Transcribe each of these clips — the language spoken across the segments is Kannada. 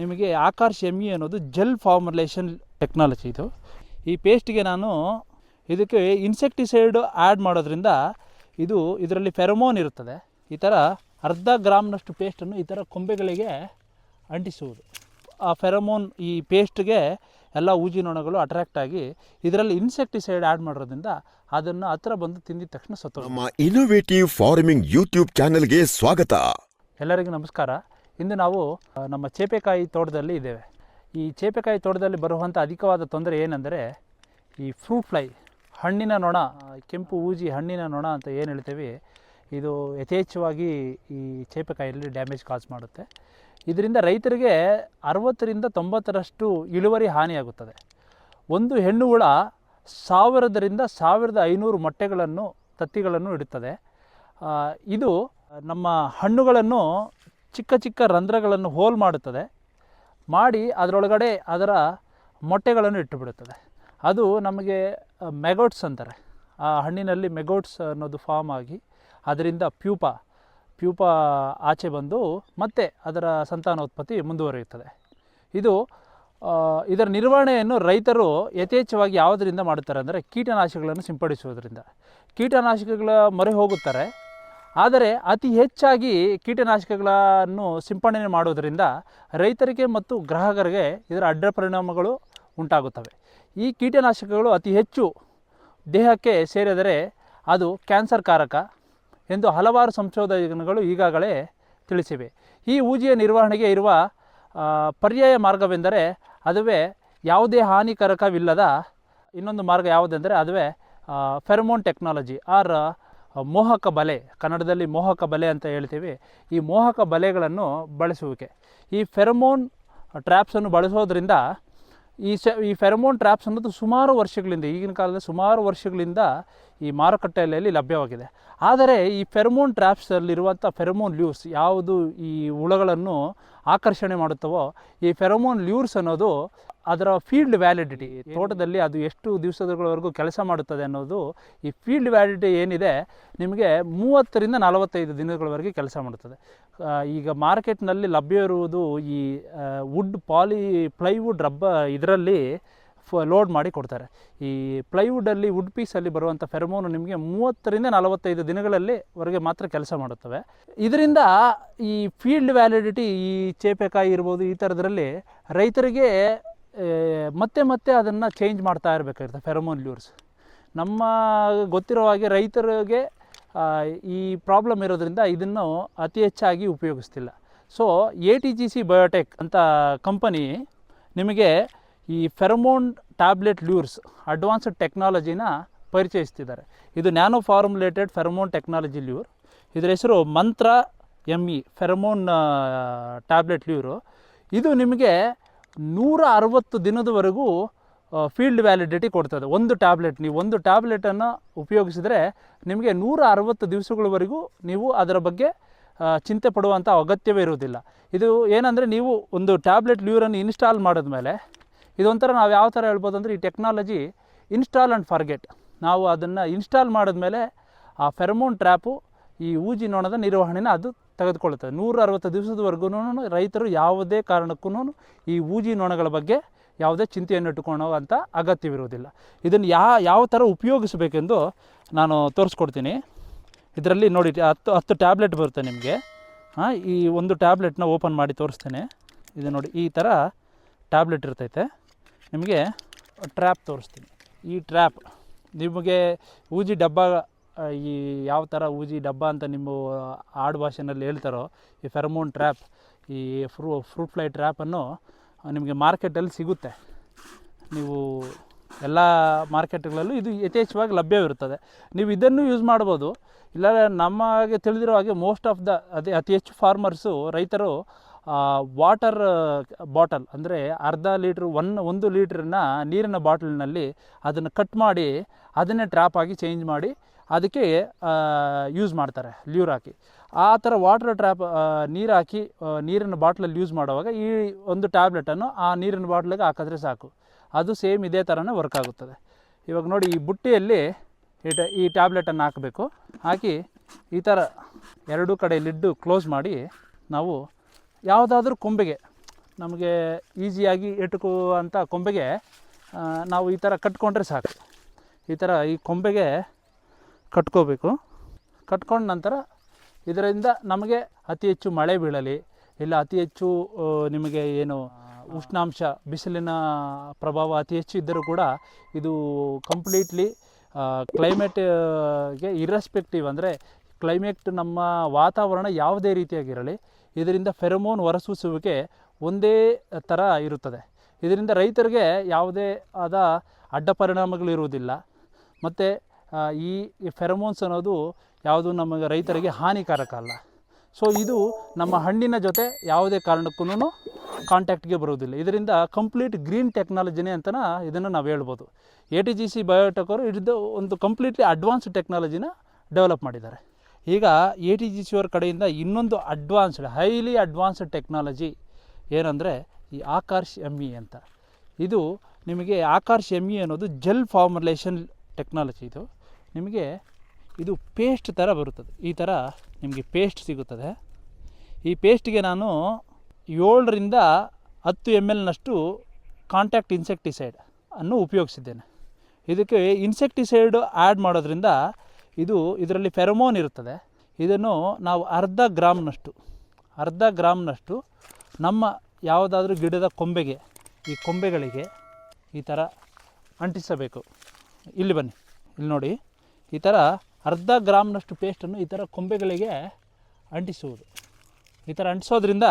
ನಿಮಗೆ ಆಕಾಶ್ ಎಂ ಇ ಅನ್ನೋದು ಜೆಲ್ ಫಾರ್ಮುಲೇಷನ್ ಟೆಕ್ನಾಲಜಿ ಇದು. ಈ ಪೇಸ್ಟ್ಗೆ ನಾನು ಇದಕ್ಕೆ ಇನ್ಸೆಕ್ಟಿಸೈಡ್ ಆ್ಯಡ್ ಮಾಡೋದ್ರಿಂದ ಇದು ಇದರಲ್ಲಿ ಫೆರಮೋನ್ ಇರುತ್ತದೆ. ಈ ಥರ ಅರ್ಧ ಗ್ರಾಮ್ನಷ್ಟು ಪೇಸ್ಟನ್ನು ಈ ಥರ ಕೊಂಬೆಗಳಿಗೆ ಅಂಟಿಸುವುದು. ಆ ಫೆರಮೋನ್ ಈ ಪೇಸ್ಟ್ಗೆ ಎಲ್ಲ ಊಜಿ ನೊಣಗಳು ಅಟ್ರಾಕ್ಟ್ ಆಗಿ ಇದರಲ್ಲಿ ಇನ್ಸೆಕ್ಟಿಸೈಡ್ ಆ್ಯಡ್ ಮಾಡೋದ್ರಿಂದ ಅದನ್ನು ಹತ್ರ ಬಂದು ತಿಂದಿದ ತಕ್ಷಣ ಸತ್ತು ನಮ್ಮ ಇನೋವೇಟಿವ್ ಫಾರ್ಮಿಂಗ್ ಯೂಟ್ಯೂಬ್ ಚಾನೆಲ್ಗೆ ಸ್ವಾಗತ. ಎಲ್ಲರಿಗೂ ನಮಸ್ಕಾರ. ಇಂದು ನಾವು ನಮ್ಮ ಚೇಪೆಕಾಯಿ ತೋಟದಲ್ಲಿ ಇದ್ದೇವೆ. ಈ ಚೇಪೆಕಾಯಿ ತೋಟದಲ್ಲಿ ಬರುವಂಥ ಅಧಿಕವಾದ ತೊಂದರೆ ಏನೆಂದರೆ, ಈ ಫ್ರೂಟ್ ಫ್ಲೈ ಹಣ್ಣಿನ ನೊಣ ಕೆಂಪು ಊಜಿ ಹಣ್ಣಿನ ನೊಣ ಅಂತ ಏನು ಹೇಳ್ತೇವೆ, ಇದು ಯಥೇಚ್ಛವಾಗಿ ಈ ಚೇಪೆಕಾಯಲ್ಲಿ ಡ್ಯಾಮೇಜ್ ಕಾಸ್ ಮಾಡುತ್ತೆ. ಇದರಿಂದ ರೈತರಿಗೆ ಅರವತ್ತರಿಂದ ತೊಂಬತ್ತರಷ್ಟು ಇಳುವರಿ ಹಾನಿಯಾಗುತ್ತದೆ. ಒಂದು ಹೆಣ್ಣು ಹುಳ ಸಾವಿರದರಿಂದ ಸಾವಿರದ ಐನೂರು ಮೊಟ್ಟೆಗಳನ್ನು, ತತ್ತಿಗಳನ್ನು ಇಡುತ್ತದೆ. ಇದು ನಮ್ಮ ಹಣ್ಣುಗಳನ್ನು ಚಿಕ್ಕ ಚಿಕ್ಕ ರಂಧ್ರಗಳನ್ನು ಹೋಲ್ ಮಾಡುತ್ತದೆ. ಮಾಡಿ ಅದರೊಳಗಡೆ ಅದರ ಮೊಟ್ಟೆಗಳನ್ನು ಇಟ್ಟುಬಿಡುತ್ತದೆ. ಅದು ನಮಗೆ ಮೆಗೋಟ್ಸ್ ಅಂತಾರೆ. ಆ ಹಣ್ಣಿನಲ್ಲಿ ಮೆಗೋಟ್ಸ್ ಅನ್ನೋದು ಫಾರ್ಮ್ ಆಗಿ ಅದರಿಂದ ಪ್ಯೂಪ ಪ್ಯೂಪ ಆಚೆ ಬಂದು ಮತ್ತೆ ಅದರ ಸಂತಾನೋತ್ಪತ್ತಿ ಮುಂದುವರಿಯುತ್ತದೆ. ಇದು ಇದರ ನಿರ್ವಹಣೆಯನ್ನು ರೈತರು ಯಥೇಚ್ಛವಾಗಿ ಯಾವುದರಿಂದ ಮಾಡುತ್ತಾರೆ ಅಂದರೆ ಕೀಟನಾಶಕಗಳನ್ನು ಸಿಂಪಡಿಸುವುದರಿಂದ. ಕೀಟನಾಶಕಗಳ ಮೊರೆ ಹೋಗುತ್ತಾರೆ. ಆದರೆ ಅತಿ ಹೆಚ್ಚಾಗಿ ಕೀಟನಾಶಕಗಳನ್ನು ಸಿಂಪಡಣೆ ಮಾಡುವುದರಿಂದ ರೈತರಿಗೆ ಮತ್ತು ಗ್ರಾಹಕರಿಗೆ ಇದರ ಅಡ್ಡ ಪರಿಣಾಮಗಳು ಉಂಟಾಗುತ್ತವೆ. ಈ ಕೀಟನಾಶಕಗಳು ಅತಿ ಹೆಚ್ಚು ದೇಹಕ್ಕೆ ಸೇರಿದರೆ ಅದು ಕ್ಯಾನ್ಸರ್ ಕಾರಕ ಎಂದು ಹಲವಾರು ಸಂಶೋಧನೆಗಳು ಈಗಾಗಲೇ ತಿಳಿಸಿವೆ. ಈ ಊಜಿಯ ನಿರ್ವಹಣೆಗೆ ಇರುವ ಪರ್ಯಾಯ ಮಾರ್ಗವೆಂದರೆ ಅದುವೇ ಯಾವುದೇ ಹಾನಿಕಾರಕವಿಲ್ಲದ ಇನ್ನೊಂದು ಮಾರ್ಗ ಯಾವುದೆಂದರೆ ಅದುವೇ ಫೆರಮೋನ್ ಟೆಕ್ನಾಲಜಿ, ಆರ್ ಮೋಹಕ ಬಲೆ, ಕನ್ನಡದಲ್ಲಿ ಮೋಹಕ ಬಲೆ ಅಂತ ಹೇಳ್ತೀವಿ. ಈ ಮೋಹಕ ಬಲೆಗಳನ್ನು ಬಳಸುವಿಕೆ. ಈ ಫೆರಮೋನ್ ಟ್ರ್ಯಾಪ್ಸನ್ನು ಬಳಸೋದ್ರಿಂದ ಈ ಈ ಫೆರಮೋನ್ ಟ್ರ್ಯಾಪ್ಸ್ ಅನ್ನೋದು ಸುಮಾರು ವರ್ಷಗಳಿಂದ, ಈಗಿನ ಕಾಲದಲ್ಲಿ ಸುಮಾರು ವರ್ಷಗಳಿಂದ ಈ ಮಾರುಕಟ್ಟೆಯಲ್ಲಿ ಲಭ್ಯವಾಗಿದೆ. ಆದರೆ ಈ ಫೆರಮೋನ್ ಟ್ರ್ಯಾಪ್ಸಲ್ಲಿರುವಂಥ ಫೆರಮೋನ್ ಲ್ಯೂಸ್ ಯಾವುದು ಈ ಹುಳಗಳನ್ನು ಆಕರ್ಷಣೆ ಮಾಡುತ್ತವೋ, ಈ ಫೆರಮೋನ್ ಲ್ಯೂರ್ಸ್ ಅನ್ನೋದು ಅದರ ಫೀಲ್ಡ್ ವ್ಯಾಲಿಡಿಟಿ, ತೋಟದಲ್ಲಿ ಅದು ಎಷ್ಟು ದಿವಸಗಳವರೆಗೂ ಕೆಲಸ ಮಾಡುತ್ತದೆ ಅನ್ನೋದು ಈ ಫೀಲ್ಡ್ ವ್ಯಾಲಿಡಿಟಿ ಏನಿದೆ ನಿಮಗೆ ಮೂವತ್ತರಿಂದ ನಲವತ್ತೈದು ದಿನಗಳವರೆಗೆ ಕೆಲಸ ಮಾಡುತ್ತದೆ. ಈಗ ಮಾರ್ಕೆಟ್ನಲ್ಲಿ ಲಭ್ಯ ಇರುವುದು ಈ ವುಡ್ ಪಾಲಿ ಪ್ಲೈವುಡ್ ರಬ್ಬ ಇದರಲ್ಲಿ ಲೋಡ್ ಮಾಡಿ ಕೊಡ್ತಾರೆ. ಈ ಪ್ಲೈವುಡಲ್ಲಿ ವುಡ್ ಪೀಸಲ್ಲಿ ಬರುವಂಥ ಫೆರಮೋನು ನಿಮಗೆ ಮೂವತ್ತರಿಂದ ನಲವತ್ತೈದು ದಿನಗಳಲ್ಲಿ ವರೆಗೆ ಮಾತ್ರ ಕೆಲಸ ಮಾಡುತ್ತವೆ. ಇದರಿಂದ ಈ ಫೀಲ್ಡ್ ವ್ಯಾಲಿಡಿಟಿ, ಈ ಚೇಪೆಕಾಯಿ ಇರ್ಬೋದು, ಈ ಥರದ್ರಲ್ಲಿ ರೈತರಿಗೆ ಮತ್ತೆ ಮತ್ತೆ ಅದನ್ನು ಚೇಂಜ್ ಮಾಡ್ತಾ ಇರಬೇಕಾಗಿರುತ್ತೆ ಫೆರಮೋನ್ ಲ್ಯೂರ್ಸ್. ನಮ್ಮ ಗೊತ್ತಿರೋ ಹಾಗೆ ರೈತರಿಗೆ ಈ ಪ್ರಾಬ್ಲಮ್ ಇರೋದ್ರಿಂದ ಇದನ್ನು ಅತಿ ಹೆಚ್ಚಾಗಿ ಉಪಯೋಗಿಸ್ತಿಲ್ಲ. So, A T G C biotech ಅಂತ ಕಂಪನಿ ನಿಮಗೆ ಈ ಫೆರಮೋನ್ ಟ್ಯಾಬ್ಲೆಟ್ ಲ್ಯೂರ್ಸ್ ಅಡ್ವಾನ್ಸ್ಡ್ ಟೆಕ್ನಾಲಜಿನ ಪರಿಚಯಿಸ್ತಿದ್ದಾರೆ. ಇದು nano formulated pheromone technology lure ಇದರ ಹೆಸರು Mantra M E pheromone tablet lure ಇದು ನಿಮಗೆ ನೂರ ಅರವತ್ತು ದಿನದವರೆಗೂ ಫೀಲ್ಡ್ ವ್ಯಾಲಿಡಿಟಿ ಕೊಡ್ತದೆ. ಒಂದು ಟ್ಯಾಬ್ಲೆಟ್ ನೀವು ಒಂದು ಟ್ಯಾಬ್ಲೆಟನ್ನು ಉಪಯೋಗಿಸಿದರೆ ನಿಮಗೆ ನೂರ ಅರವತ್ತು ದಿವಸಗಳವರೆಗೂ ನೀವು ಅದರ ಬಗ್ಗೆ ಚಿಂತೆ ಪಡುವಂಥ ಅಗತ್ಯವೇ ಇರುವುದಿಲ್ಲ. ಇದು ಏನಂದರೆ ನೀವು ಒಂದು ಟ್ಯಾಬ್ಲೆಟ್ ಲ್ಯೂರನ್ನು ಇನ್ಸ್ಟಾಲ್ ಮಾಡಿದ್ಮೇಲೆ ಇದೊಂಥರ ನಾವು ಯಾವ ಥರ ಹೇಳ್ಬೋದು ಅಂದರೆ ಈ ಟೆಕ್ನಾಲಜಿ ಇನ್ಸ್ಟಾಲ್ ಆ್ಯಂಡ್ ಫರ್ಗೆಟ್ ನಾವು ಅದನ್ನು ಇನ್ಸ್ಟಾಲ್ ಮಾಡಿದ್ಮೇಲೆ ಆ ಫೆರಮೋನ್ ಟ್ರ್ಯಾಪು ಈ ಊಜಿ ನೋಣದ ನಿರ್ವಹಣೆನ ಅದು ತೆಗೆದುಕೊಳ್ಳುತ್ತದೆ ನೂರ ಅರವತ್ತು ದಿವಸದವರೆಗೂ ರೈತರು ಯಾವುದೇ ಕಾರಣಕ್ಕೂ ಈ ಊಜಿ ನೋಣಗಳ ಬಗ್ಗೆ ಯಾವುದೇ ಚಿಂತೆಯನ್ನು ಇಟ್ಟುಕೊಳ್ಳೋ ಅಂತ ಅಗತ್ಯವಿರುವುದಿಲ್ಲ. ಇದನ್ನು ಯಾ, ಯಾವ ಥರ ಉಪಯೋಗಿಸಬೇಕೆಂದು ನಾನು ತೋರಿಸ್ಕೊಡ್ತೀನಿ. ಇದರಲ್ಲಿ ನೋಡಿ, ಹತ್ತು ಹತ್ತು ಟ್ಯಾಬ್ಲೆಟ್ ಬರುತ್ತೆ ನಿಮಗೆ. ಈ ಒಂದು ಟ್ಯಾಬ್ಲೆಟ್ನ ಓಪನ್ ಮಾಡಿ ತೋರಿಸ್ತೇನೆ. ಇದು ನೋಡಿ, ಈ ಥರ ಟ್ಯಾಬ್ಲೆಟ್ ಇರ್ತೈತೆ. ನಿಮಗೆ ಟ್ರ್ಯಾಪ್ ತೋರಿಸ್ತೀನಿ. ಈ ಟ್ರ್ಯಾಪ್ ನಿಮಗೆ ಊಜಿ ಡಬ್ಬ ಈ ಯಾವ ಥರ ಊಜಿ ಡಬ್ಬ ಅಂತ ನಿಮ್ಮ ಆಡು ಭಾಷೆನಲ್ಲಿ ಹೇಳ್ತಾರೋ, ಈ ಫೆರಮೋನ್ ಟ್ರ್ಯಾಪ್ ಈ ಫ್ರೂ ಫ್ರೂಟ್ ಫ್ಲೈ ಟ್ರ್ಯಾಪನ್ನು ನಿಮಗೆ ಮಾರ್ಕೆಟಲ್ಲಿ ಸಿಗುತ್ತೆ. ನೀವು ಎಲ್ಲ ಮಾರ್ಕೆಟ್ಗಳಲ್ಲೂ ಇದು ಯಥೇಚ್ಛವಾಗಿ ಲಭ್ಯವಿರುತ್ತದೆ. ನೀವು ಇದನ್ನು ಯೂಸ್ ಮಾಡ್ಬೋದು ಇಲ್ಲ ನಮಗೆ ತಿಳಿದಿರೋ ಹಾಗೆ ಮೋಸ್ಟ್ ಆಫ್ ದ ಅದೇ ಅತಿ ಹೆಚ್ಚು ಫಾರ್ಮರ್ಸು ರೈತರು ವಾಟರ್ ಬಾಟಲ್ ಅಂದರೆ ಅರ್ಧ ಲೀಟ್ರ್ ಒನ್, ಒಂದು ಲೀಟ್ರನ್ನ ನೀರಿನ ಬಾಟಲ್ನಲ್ಲಿ ಅದನ್ನು ಕಟ್ ಮಾಡಿ ಅದನ್ನೇ ಟ್ರ್ಯಾಪ್ ಆಗಿ ಚೇಂಜ್ ಮಾಡಿ ಅದಕ್ಕೆ ಯೂಸ್ ಮಾಡ್ತಾರೆ ಲ್ಯೂರ್ ಹಾಕಿ. ಆ ಥರ ವಾಟರ್ ಟ್ರ್ಯಾಪ್ ನೀರು ಹಾಕಿ ನೀರಿನ ಬಾಟ್ಲಲ್ಲಿ ಯೂಸ್ ಮಾಡುವಾಗ ಈ ಒಂದು ಟ್ಯಾಬ್ಲೆಟನ್ನು ಆ ನೀರಿನ ಬಾಟ್ಲಿಗೆ ಹಾಕಿದ್ರೆ ಸಾಕು. ಅದು ಸೇಮ್ ಇದೇ ಥರನೇ ವರ್ಕ್ ಆಗುತ್ತದೆ. ಇವಾಗ ನೋಡಿ ಈ ಬುಟ್ಟಿಯಲ್ಲಿ ಈ ಟ, ಈ ಟ್ಯಾಬ್ಲೆಟನ್ನು ಹಾಕಬೇಕು. ಹಾಕಿ ಈ ಥರ ಎರಡೂ ಕಡೆ ಲಿಡ್ಡು ಕ್ಲೋಸ್ ಮಾಡಿ ನಾವು ಯಾವುದಾದ್ರೂ ಕೊಂಬೆಗೆ, ನಮಗೆ ಈಸಿಯಾಗಿ ಎಟುಕುವಂಥ ಕೊಂಬೆಗೆ ನಾವು ಈ ಥರ ಕಟ್ಕೊಂಡ್ರೆ ಸಾಕು. ಈ ಥರ ಈ ಕೊಂಬೆಗೆ ಕಟ್ಕೋಬೇಕು. ಕಟ್ಕೊಂಡ ನಂತರ ಇದರಿಂದ ನಮಗೆ ಅತಿ ಹೆಚ್ಚು ಮಳೆ ಬೀಳಲಿ, ಇಲ್ಲ ಅತಿ ಹೆಚ್ಚು ನಿಮಗೆ ಏನು ಉಷ್ಣಾಂಶ, ಬಿಸಿಲಿನ ಪ್ರಭಾವ ಅತಿ ಹೆಚ್ಚು ಇದ್ದರೂ ಕೂಡ ಇದು ಕಂಪ್ಲೀಟ್ಲಿ ಕ್ಲೈಮೇಟ್ಗೆ ಇರ್ರೆಸ್ಪೆಕ್ಟಿವ್ ಅಂದರೆ ಕ್ಲೈಮೇಟ್ ನಮ್ಮ ವಾತಾವರಣ ಯಾವುದೇ ರೀತಿಯಾಗಿರಲಿ ಇದರಿಂದ ಫೆರಮೋನ್ ಹೊರಸೂಸುವಿಕೆ ಒಂದೇ ಥರ ಇರುತ್ತದೆ. ಇದರಿಂದ ರೈತರಿಗೆ ಯಾವುದೇ ಆದ ಅಡ್ಡ ಪರಿಣಾಮಗಳು ಇರುವುದಿಲ್ಲ. ಮತ್ತು ಈ ಫೆರಮೋನ್ಸ್ ಅನ್ನೋದು ಯಾವುದು ನಮಗೆ ರೈತರಿಗೆ ಹಾನಿಕಾರಕ ಅಲ್ಲ. ಸೊ ಇದು ನಮ್ಮ ಹಣ್ಣಿನ ಜೊತೆ ಯಾವುದೇ ಕಾರಣಕ್ಕೂ ಕಾಂಟ್ಯಾಕ್ಟ್ಗೆ ಬರುವುದಿಲ್ಲ. ಇದರಿಂದ ಕಂಪ್ಲೀಟ್ ಗ್ರೀನ್ ಟೆಕ್ನಾಲಜಿನೇ ಅಂತಲೇ ಇದನ್ನು ನಾವು ಹೇಳ್ಬೋದು. A T G C biotech ಅವರು ಇದು ಒಂದು ಕಂಪ್ಲೀಟ್ಲಿ ಅಡ್ವಾನ್ಸ್ಡ್ ಟೆಕ್ನಾಲಜಿನ ಡೆವಲಪ್ ಮಾಡಿದ್ದಾರೆ. ಈಗ ಎ ಟಿ ಜಿ ಸಿ ಅವ್ರ ಕಡೆಯಿಂದ ಇನ್ನೊಂದು ಅಡ್ವಾನ್ಸ್ಡ್ ಹೈಲಿ ಅಡ್ವಾನ್ಸ್ಡ್ ಟೆಕ್ನಾಲಜಿ ಏನಂದರೆ ಈ ಆಕಾಶ್ ಎಂ ಇ ಅಂತ. ಇದು ನಿಮಗೆ ಆಕಾಶ್ ಎಂ ಇ ಅನ್ನೋದು ಜೆಲ್ ಫಾರ್ಮುಲೇಷನ್ ಟೆಕ್ನಾಲಜಿ ಇದು. ನಿಮಗೆ ಇದು ಪೇಸ್ಟ್ ಥರ ಬರುತ್ತದೆ. ಈ ಥರ ನಿಮಗೆ ಪೇಸ್ಟ್ ಸಿಗುತ್ತದೆ. ಈ ಪೇಸ್ಟ್ಗೆ ನಾನು ಏಳರಿಂದ ಹತ್ತು ಎಂ ಎಲ್ನಷ್ಟು ಕಾಂಟ್ಯಾಕ್ಟ್ ಇನ್ಸೆಕ್ಟಿಸೈಡ್ ಅನ್ನು ಉಪಯೋಗಿಸಿದ್ದೇನೆ. ಇದಕ್ಕೆ ಇನ್ಸೆಕ್ಟಿಸೈಡ್ ಆ್ಯಡ್ ಮಾಡೋದ್ರಿಂದ ಇದು ಇದರಲ್ಲಿ ಫೆರಮೋನ್ ಇರುತ್ತದೆ. ಇದನ್ನು ನಾವು ಅರ್ಧ ಗ್ರಾಮ್ನಷ್ಟು ಅರ್ಧ ಗ್ರಾಮ್ನಷ್ಟು ನಮ್ಮ ಯಾವುದಾದ್ರೂ ಗಿಡದ ಕೊಂಬೆಗೆ, ಈ ಕೊಂಬೆಗಳಿಗೆ ಈ ಥರ ಅಂಟಿಸಬೇಕು. ಇಲ್ಲಿ ಬನ್ನಿ, ಇಲ್ಲಿ ನೋಡಿ. ಈ ಥರ ಅರ್ಧ ಗ್ರಾಮ್ನಷ್ಟು ಪೇಸ್ಟನ್ನು ಈ ಥರ ಕೊಂಬೆಗಳಿಗೆ ಅಂಟಿಸುವುದು. ಈ ಥರ ಅಂಟಿಸೋದ್ರಿಂದ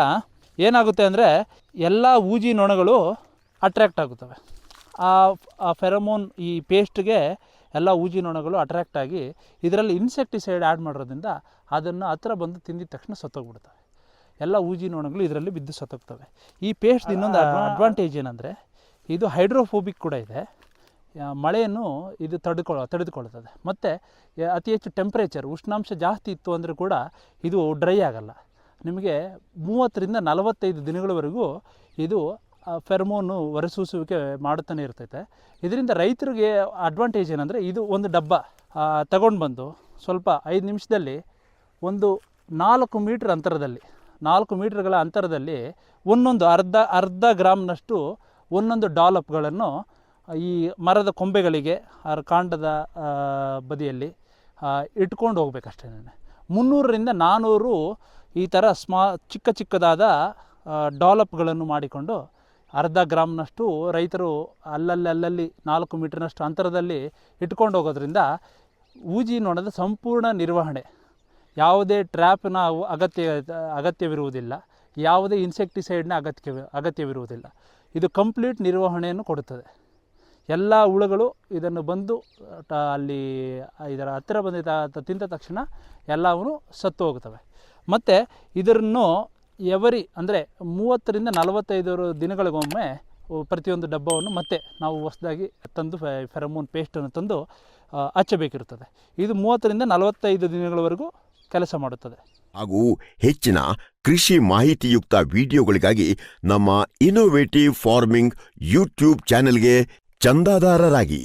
ಏನಾಗುತ್ತೆ ಅಂದರೆ ಎಲ್ಲ ಊಜಿ ನೊಣಗಳು ಅಟ್ರ್ಯಾಕ್ಟ್ ಆಗುತ್ತವೆ. ಆ ಫೆರಮೋನ್ ಈ ಪೇಸ್ಟ್ಗೆ ಎಲ್ಲ ಊಜಿ ನೊಣಗಳು ಅಟ್ರ್ಯಾಕ್ಟ್ ಆಗಿ ಇದರಲ್ಲಿ ಇನ್ಸೆಕ್ಟಿಸೈಡ್ ಆ್ಯಡ್ ಮಾಡೋದ್ರಿಂದ ಅದನ್ನು ಹತ್ರ ಬಂದು ತಿಂದಿದ ತಕ್ಷಣ ಸತ್ತೋಗ್ಬಿಡ್ತವೆ. ಎಲ್ಲ ಊಜಿ ನೊಣಗಳು ಇದರಲ್ಲಿ ಬಿದ್ದು ಸತ್ತೋಗ್ತವೆ. ಈ ಪೇಸ್ಟ್ ಇನ್ನೊಂದು ಅಡ್ವಾಂಟೇಜ್ ಏನಂದರೆ ಇದು ಹೈಡ್ರೋಫೋಬಿಕ್ ಕೂಡ ಇದೆ. ಮಳೆಯನ್ನು ಇದು ತಡೆದುಕೊಳ್ಳ ತಡೆದುಕೊಳ್ತದೆ ಮತ್ತು ಅತಿ ಹೆಚ್ಚು ಟೆಂಪ್ರೇಚರ್ ಉಷ್ಣಾಂಶ ಜಾಸ್ತಿ ಇತ್ತು ಅಂದರೆ ಕೂಡ ಇದು ಡ್ರೈ ಆಗಲ್ಲ. ನಿಮಗೆ ಮೂವತ್ತರಿಂದ ನಲವತ್ತೈದು ದಿನಗಳವರೆಗೂ ಇದು ಫೆರ್ಮೋನು ಹೊರಸೂಸುವಿಕೆ ಮಾಡುತ್ತಾನೆ ಇರ್ತೈತೆ. ಇದರಿಂದ ರೈತರಿಗೆ ಅಡ್ವಾಂಟೇಜ್ ಏನಂದರೆ ಇದು ಒಂದು ಡಬ್ಬ ತಗೊಂಡು ಬಂದು ಸ್ವಲ್ಪ ಐದು ನಿಮಿಷದಲ್ಲಿ ಒಂದು ನಾಲ್ಕು ಮೀಟ್ರ್ ಅಂತರದಲ್ಲಿ, ನಾಲ್ಕು ಮೀಟ್ರ್ಗಳ ಅಂತರದಲ್ಲಿ ಒಂದೊಂದು ಅರ್ಧ ಅರ್ಧ ಗ್ರಾಮ್ನಷ್ಟು ಒಂದೊಂದು ಡಾಲಪ್ಗಳನ್ನು ಈ ಮರದ ಕೊಂಬೆಗಳಿಗೆ ಆ ಕಾಂಡದ ಬದಿಯಲ್ಲಿ ಇಟ್ಕೊಂಡು ಹೋಗ್ಬೇಕಷ್ಟೇ ಮುನ್ನೂರರಿಂದ ನಾನ್ನೂರು ಈ ಥರ ಸ್ಮಾ, ಚಿಕ್ಕ ಚಿಕ್ಕದಾದ ಡಾಲಪ್ಗಳನ್ನು ಮಾಡಿಕೊಂಡು ಅರ್ಧ ಗ್ರಾಮ್ನಷ್ಟು ರೈತರು ಅಲ್ಲಲ್ಲಿ ಅಲ್ಲಲ್ಲಿ ನಾಲ್ಕು ಮೀಟ್ರ್ನಷ್ಟು ಅಂತರದಲ್ಲಿ ಇಟ್ಕೊಂಡು ಹೋಗೋದ್ರಿಂದ ಊಜಿ ನೊಣದ ಸಂಪೂರ್ಣ ನಿರ್ವಹಣೆ. ಯಾವುದೇ ಟ್ರ್ಯಾಪ್ನ ಅಗತ್ಯ, ಅಗತ್ಯವಿರುವುದಿಲ್ಲ. ಯಾವುದೇ ಇನ್ಸೆಕ್ಟಿಸೈಡ್ನ ಅಗತ್ಯ ಅಗತ್ಯವಿರುವುದಿಲ್ಲ. ಇದು ಕಂಪ್ಲೀಟ್ ನಿರ್ವಹಣೆಯನ್ನು ಕೊಡುತ್ತದೆ. ಎಲ್ಲ ಹುಳುಗಳು ಇದನ್ನು ಬಂದು ಅಲ್ಲಿ ಇದರ ಹತ್ತಿರ ಬಂದಿದ್ದ, ತಿಂದ ತಕ್ಷಣ ಎಲ್ಲವೂ ಸತ್ತು ಹೋಗುತ್ತವೆ ಮತ್ತು ಇದನ್ನು ಎವರಿ ಅಂದರೆ ಮೂವತ್ತರಿಂದ ನಲವತ್ತೈದು ದಿನಗಳಿಗೊಮ್ಮೆ ಪ್ರತಿಯೊಂದು ಡಬ್ಬವನ್ನು ಮತ್ತೆ ನಾವು ಹೊಸದಾಗಿ ತಂದು ಫೆರಮೋನ್ ಪೇಸ್ಟನ್ನು ತಂದು ಹಚ್ಚಬೇಕಿರುತ್ತದೆ. ಇದು ಮೂವತ್ತರಿಂದ ನಲವತ್ತೈದು ದಿನಗಳವರೆಗೂ ಕೆಲಸ ಮಾಡುತ್ತದೆ. ಹಾಗೂ ಹೆಚ್ಚಿನ ಕೃಷಿ ಮಾಹಿತಿಯುಕ್ತ ವಿಡಿಯೋಗಳಿಗಾಗಿ ನಮ್ಮ ಇನೋವೇಟಿವ್ ಫಾರ್ಮಿಂಗ್ ಯೂಟ್ಯೂಬ್ ಚಾನೆಲ್ಗೆ ಚಂದಾದಾರರಾಗಿ